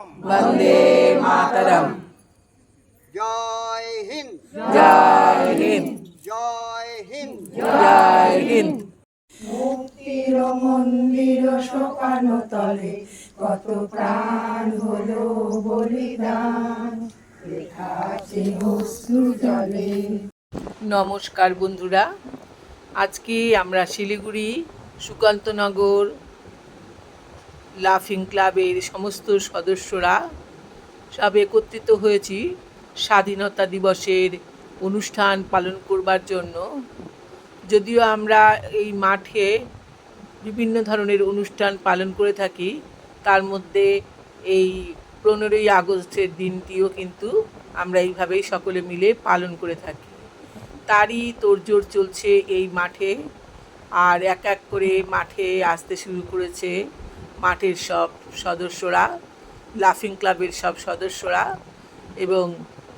বন্দে মাতরম জয় হিন্দ জয় হিন্দ জয় হিন্দ জয় হিন্দ মুক্তির মন্দির শোকানো তলে কত প্রাণ হলো বলিদান নমস্কার বন্ধুরা আজকে আমরা শিলিগুড়ি সুকান্তনগর লাফিং ক্লাবের সমস্ত সদস্যরা সব একত্রিত হয়েছি স্বাধীনতা দিবসের অনুষ্ঠান পালন করবার জন্য। যদিও আমরা এই মাঠে বিভিন্ন ধরনের অনুষ্ঠান পালন করে থাকি, তার মধ্যে এই পনেরোই আগস্টের দিনটিও কিন্তু আমরা এইভাবেই সকলে মিলে পালন করে থাকি। তারই তোড়জোড় চলছে এই মাঠে, আর এক এক করে মাঠে আসতে শুরু করেছে। মাঠের সব সদস্যরা লাফিং ক্লাবের সব সদস্যরা এবং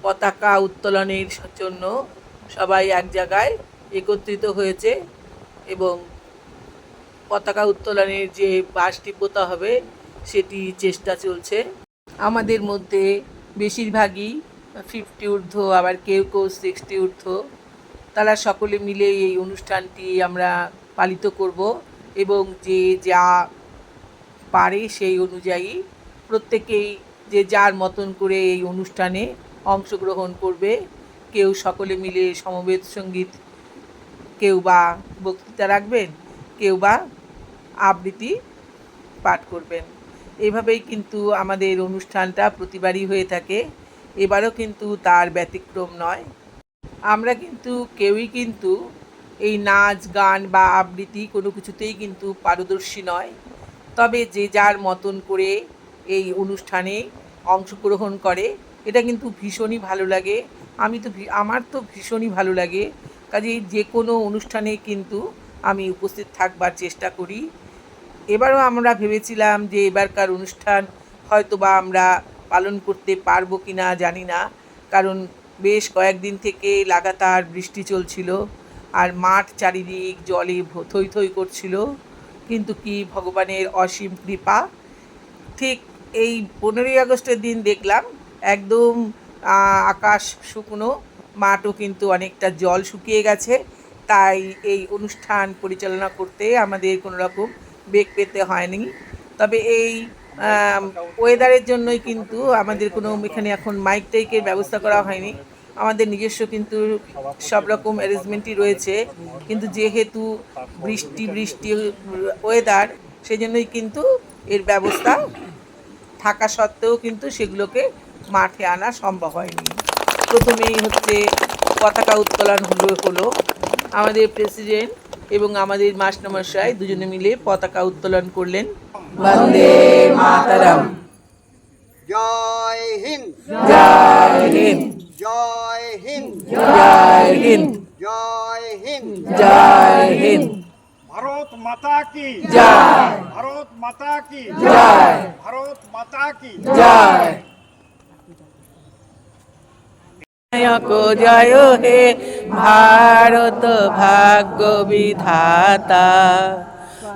পতাকা উত্তোলনের জন্য সবাই এক জায়গায় একত্রিত হয়েছে এবং পতাকা উত্তোলনের যে বাসটি পোতা হবে সেটি চেষ্টা চলছে। আমাদের মধ্যে বেশিরভাগই ফিফটি ঊর্ধ্ব, আবার কেউ কেউ সিক্সটি ঊর্ধ্ব, তারা সকলে মিলে এই অনুষ্ঠানটি আমরা পালিত করব এবং যে যা পারে সেই অনুযায়ী প্রত্যেকেই যে যার মতন করে এই অনুষ্ঠানে অংশগ্রহণ করবে। কেউ সকলে মিলে সমবেত সংগীত, কেউ বা বক্তৃতা রাখবেন, কেউ বা আবৃত্তি পাঠ করবেন। এভাবেই কিন্তু আমাদের অনুষ্ঠানটা প্রতিবারই হয়ে থাকে। এবারও কিন্তু তার ব্যতিক্রম নয়। আমরা কিন্তু কেউই কিন্তু এই নাচ, গান বা আবৃত্তি কোনো কিছুতেই কিন্তু পারদর্শী নয়। তবে যে যার মতন করে এই অনুষ্ঠানে অংশগ্রহণ করে, এটা কিন্তু ভীষণই ভালো লাগে। আমি তো আমার তো ভীষণই ভালো লাগে। কাজেই যে কোনো অনুষ্ঠানে কিন্তু আমি উপস্থিত থাকবার চেষ্টা করি। এবারও আমরা ভেবেছিলাম যে এবারকার অনুষ্ঠান হয়তো বা আমরা পালন করতে পারব কি না জানি না। কারণ বেশ কয়েকদিন থেকে লাগাতার বৃষ্টি চলছিল, আর মাঠ চারিদিক জলে থই থই করছিল। কিন্তু কি ভগবানের অসীম কৃপা? ঠিক এই পনেরোই আগস্টের দিন দেখলাম, একদম আকাশ শুকনো, মাঠও কিন্তু অনেকটা জল শুকিয়ে গেছে। তাই এই অনুষ্ঠান পরিচালনা করতে আমাদের কোনো রকম বেগ পেতে হয়নি। তবে এই ওয়েদারের জন্যই কিন্তু আমাদের কোনো এখানে এখন মাইক টাইকের ব্যবস্থা করা হয়নি। আমাদের নিজস্ব কিন্তু সব রকম অ্যারেঞ্জমেন্টই রয়েছে। কিন্তু যেহেতু বৃষ্টি বৃষ্টি ওয়েদার সেজন্যই কিন্তু এর ব্যবস্থা থাকা সত্ত্বেও কিন্তু সেগুলোকে মাঠে আনা সম্ভব হয়নি। প্রথমেই হচ্ছে পতাকা উত্তোলন হলো হলো। আমাদের প্রেসিডেন্ট এবং আমাদের মাস্টারমশাই দুজনে মিলে পতাকা উত্তোলন করলেন। বন্দে মাতারাম। জয় হিন্দ। জয় হিন্দ। জয় হিন্দ। জয় হিন্দ। জয় হিন্দ। জয় হিন্দ। ভারত মাতা কি? জয়। ভারত মাতা কি? জয়। ভারত মাতা কি? জয়। নায়ক জয় হে ভারত ভাগ্য বিধাতা।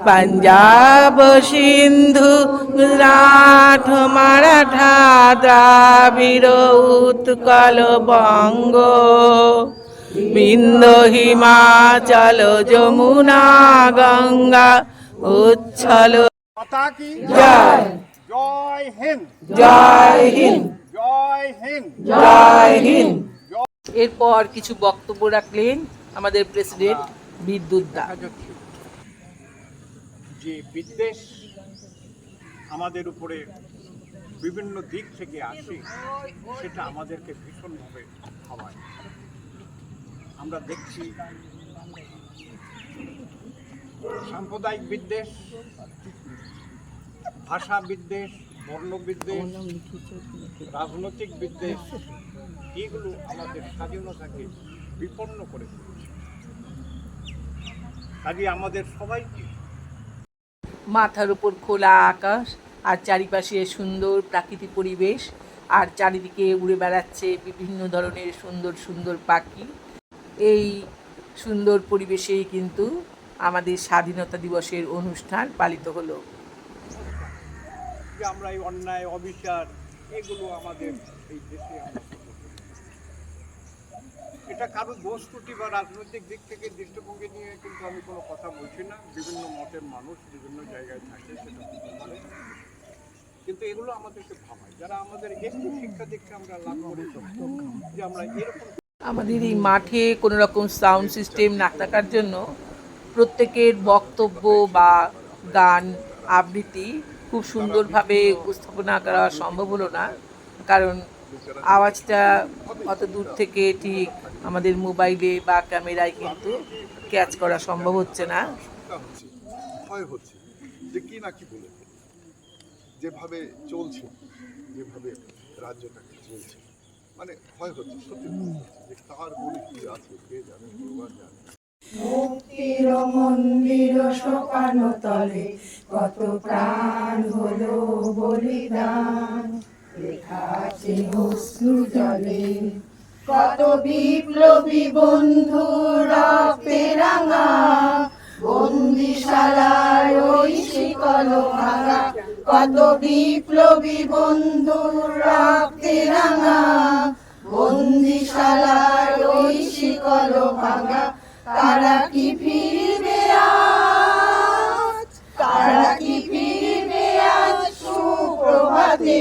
পাঞ্জাব সিন্ধু গুজরাট মারাঠা দ্রাবিড় উৎকল বঙ্গ। বিন্দ হিমাচল যমুনা গঙ্গা উচ্ছল। জয়। জয় হিন্দ। জয় হিন্দ। জয় হিন্দ। জয় হিন্দ। এরপর কিছু বক্তব্য রাখলেন আমাদের প্রেসিডেন্ট বিদ্যুৎ দা। যে বিদ্বেষ আমাদের উপরে বিভিন্ন দিক থেকে আসে, সেটা আমাদেরকে ভীষণভাবে খাওয়ায় আমরা দেখছি সাম্প্রদায়িক বিদ্বেষ, ভাষা বিদ্বেষ, বর্ণ বিদ্বেষ, রাজনৈতিক বিদ্বেষ, এগুলো আমাদের স্বাধীনতাকে বিপন্ন করে তুলেছে। কাজে আমাদের সবাইকে মাথার উপর খোলা আকাশ, আর চারিপাশে সুন্দর প্রাকৃতিক পরিবেশ, আর চারিদিকে উড়ে বেড়াচ্ছে বিভিন্ন ধরনের সুন্দর সুন্দর পাখি এই সুন্দর পরিবেশেই কিন্তু আমাদের স্বাধীনতা দিবসের অনুষ্ঠান পালিত হলো আমরা এই অন্যায়, অবিচার, এগুলো আমাদের এই দেশে। এটা কারও দোষ ত্রুটি বা রাজনৈতিক দিক থেকে দৃষ্টিভঙ্গি নিয়ে কিন্তু আমি কোনো কথা বলছি না। বিভিন্ন মতের মানুষ বিভিন্ন জায়গায় থাকে, সেটা পারে। কিন্তু এগুলো আমাদেরকে ভাবায়। যারা আমাদের একটু শিক্ষা দীক্ষা আমরা লাভ করেছি যে আমরা এরকম আমাদের এই মাঠে কোনো রকম সাউন্ড সিস্টেম না থাকার জন্য প্রত্যেকের বক্তব্য বা গান, আবৃত্তি খুব সুন্দরভাবে উপস্থাপনা করা সম্ভব হলো না। কারণ আওয়াজটা অত দূর থেকে ঠিক আমাদের মোবাইলে বা ক্যামেরায় কিন্তু ক্যাচ করা সম্ভব হচ্ছে না। হচ্ছে ভয় হচ্ছে। যে কি না কি বলে। যেভাবে চলছে যেভাবে রাজ্যটাকে চলছে মানে ভয় হচ্ছে সত্যি যে কার বলে কি আছে কে জানে ভগবান জানে। মুক্তির মন্দির সোপানো তলে কত প্রাণ হলো বলিদান। আছে অশ্রু জলে। কত বিপ্লবী বন্ধু রক্তে রাঙা বন্দিশালায় ওই শিকল ভাঙা। কত বিপ্লবী বন্ধু রক্তে রাঙা বন্দিশালায় ওই শিকল ভাঙা। তারা কি ফিরবে তারা কি ফিরবে আজ সুপ্রভাতে?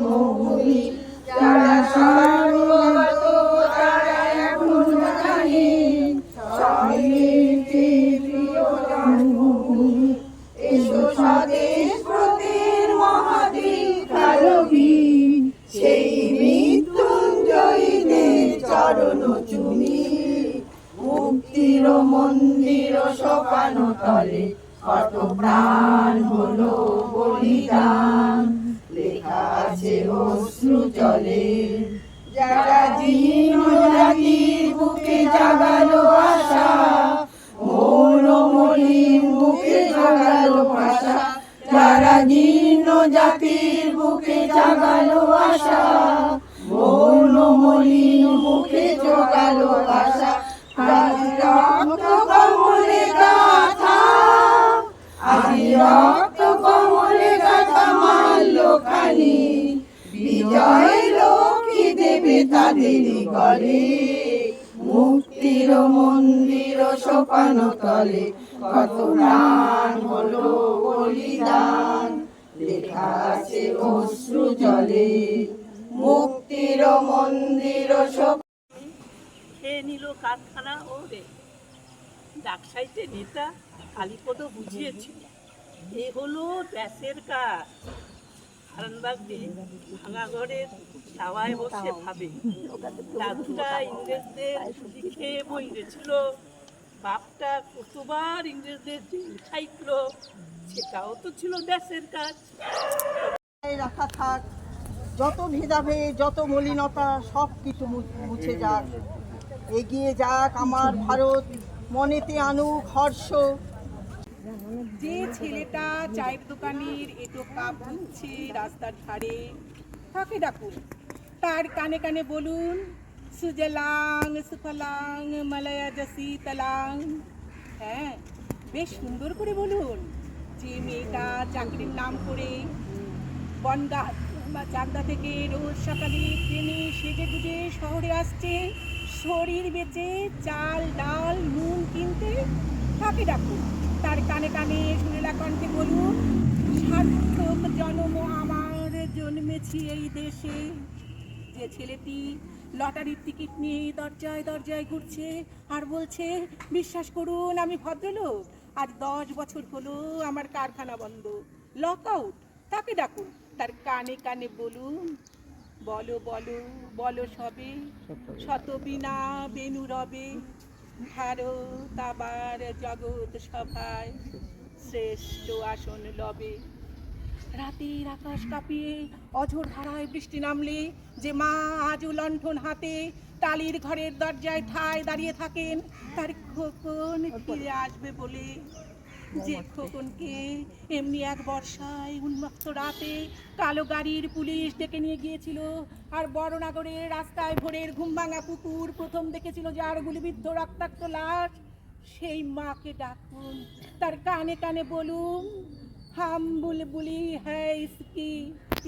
জীর্ণ জাতির বুকে জাগালো আশা মৌন মলিন মুখে জোগালো আশা। রক্ত কমলে গাথা বিজয় লোকি দেবে তাদের গলে। মুক্তির মন্দির সোপান তলে কত প্রাণ হলো বলিদান। লেখা আছে অশ্রু জলে। মুক্তির মন্দির নিল কারখানা ও রে। ডাকসাইতে নেতা কালীপদ বুঝিয়েছিল এ হলো ব্যাসের কাজ। ইংরেজদের বইরেছিল বাপটা কতবার ইংরেজদের সেটাও তো ছিল রাখা থাক, যত ভেদাভেদ, যত মলিনতা, সব কিছু মুছে যাক। এগিয়ে যাক আমার ভারত, মনেতে আনুক হর্ষ। যে ছেলেটা চায়ের দোকানের এটো কাপ ধুচ্ছে রাস্তার ধারে, তাকে ডাকুন। তার কানে কানে বলুন, সুজলাং, সুফলাং, মালয়া জসি তালাং। হ্যাঁ বেশ সুন্দর করে বলুন যে মেয়েটা চাকরির নাম করে বনগাঁ বা চাকদা থেকে রোজ সকালে ট্রেনে সেজে গুজে শহরে আসছে, শরীর বেচে চাল, ডাল, নুন কিনতে, তাকে ডাকুন। তার কানে কানে সুরেলা কণ্ঠে বলুন সার্থক জন্ম আমার জন্মেছি এই দেশে। যে ছেলেটি লটারির টিকিট নিয়ে দরজায় দরজায় ঘুরছে আর বলছে বিশ্বাস করুন আমি ভদ্রলোক। আজ দশ বছর হলো আমার কারখানা বন্ধ। লক আউট তাকে ডাকুন। তার কানে কানে বলুন বলো বলো বলো সবে। শত বিনা বেনু রবে ভারত আবার জগৎ সভায় শ্রেষ্ঠ আসন লবে। রাতের আকাশ কাঁপিয়ে অঝোর ধারায় বৃষ্টি নামলে যে মা আজও লণ্ঠন হাতে টালির ঘরের দরজায় ঠায় দাঁড়িয়ে থাকেন, তার খোকন ফিরে আসবে বলে যে খোকনকে এমনি এক বর্ষায় উন্মুক্ত রাতে কালো গাড়ির পুলিশ ডেকে নিয়ে গিয়েছিল। আর বড়নগরের রাস্তায় ভোরের ঘুমভাঙা পুকুর প্রথম দেখেছিল যার গুলিবিদ্ধ রক্তাক্ত লাশ। সেই মাকে ডাকুন, তার কানে কানে বলুন, হাম বুলবুলি হ্যাঁ ইসকি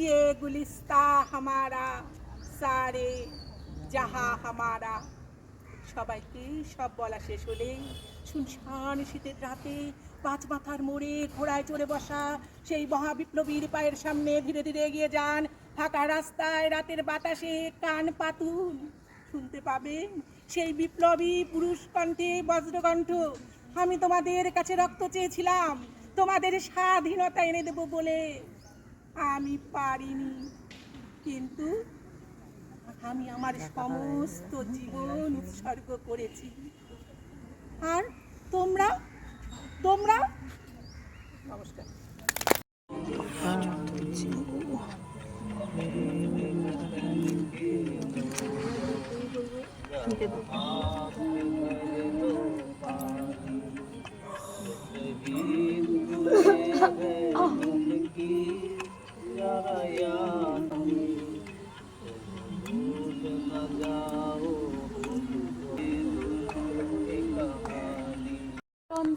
ইয়ে গুলিস্তা হামারা, সারে যাহা হামারা। সবাইকে সব বলা শেষ হলেই শুনশান শীতের রাতে পাঁচ মাথার মোড়ে ঘোড়ায় চড়ে বসা সেই মহাবিপ্লবীর পায়ের সামনে ধীরে ধীরে এগিয়ে যান। ফাঁকা রাস্তায় রাতের বাতাসে কান পাতুন শুনতে পাবেন সেই বিপ্লবী পুরুষ কণ্ঠে বজ্রকণ্ঠ। আমি তোমাদের কাছে রক্ত চেয়েছিলাম তোমাদের স্বাধীনতা এনে দেব বলে। আমি পারিনি কিন্তু আমি আমার সমস্ত জীবন উৎসর্গ করেছি। আর তোমরা তোমরা? নমস্কার।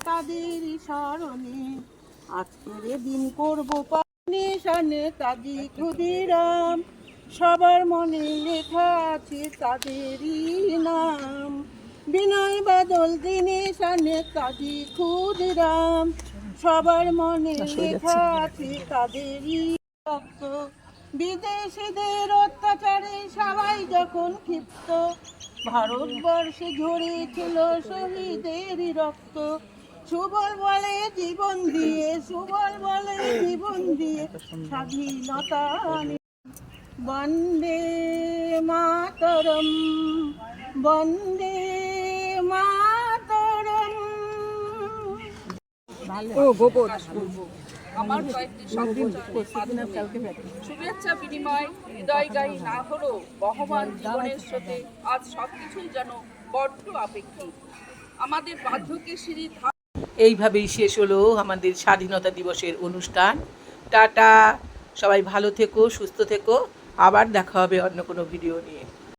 তাদের স্মরণে। আজকের দিন করব পানে কাজী ক্ষুদিরাম। সবার মনে লেখা আছে তাদেরই নাম। বিনয় বাদল দিনে সানে কাজী ক্ষুদিরাম। সবার মনে লেখা আছে তাদেরই রক্ত। বিদেশিদের অত্যাচারে সবাই যখন ক্ষিপ্ত ভারতবর্ষে ঝরেছিল শহীদেরই রক্ত। সুবল বলে জীবন দিয়ে, সুবল বলে জীবন দিয়ে স্বাধীনতা বন্দে মাতরম বন্দে মাতরম। আমার কয়েকটি শব্দ শুভেচ্ছা বিনিময় হৃদয়গায়ী না হলেও বহমান জীবনের স্রোতে আজ সবকিছুই যেন বড্ড আপেক্ষিক। আমাদের বার্ধক্যে সিঁড়ি এইভাবেই শেষ হলো আমাদের স্বাধীনতা দিবসের অনুষ্ঠান। টাটা, সবাই ভালো থেকো, সুস্থ থেকো। আবার দেখা হবে অন্য কোনো ভিডিও নিয়ে।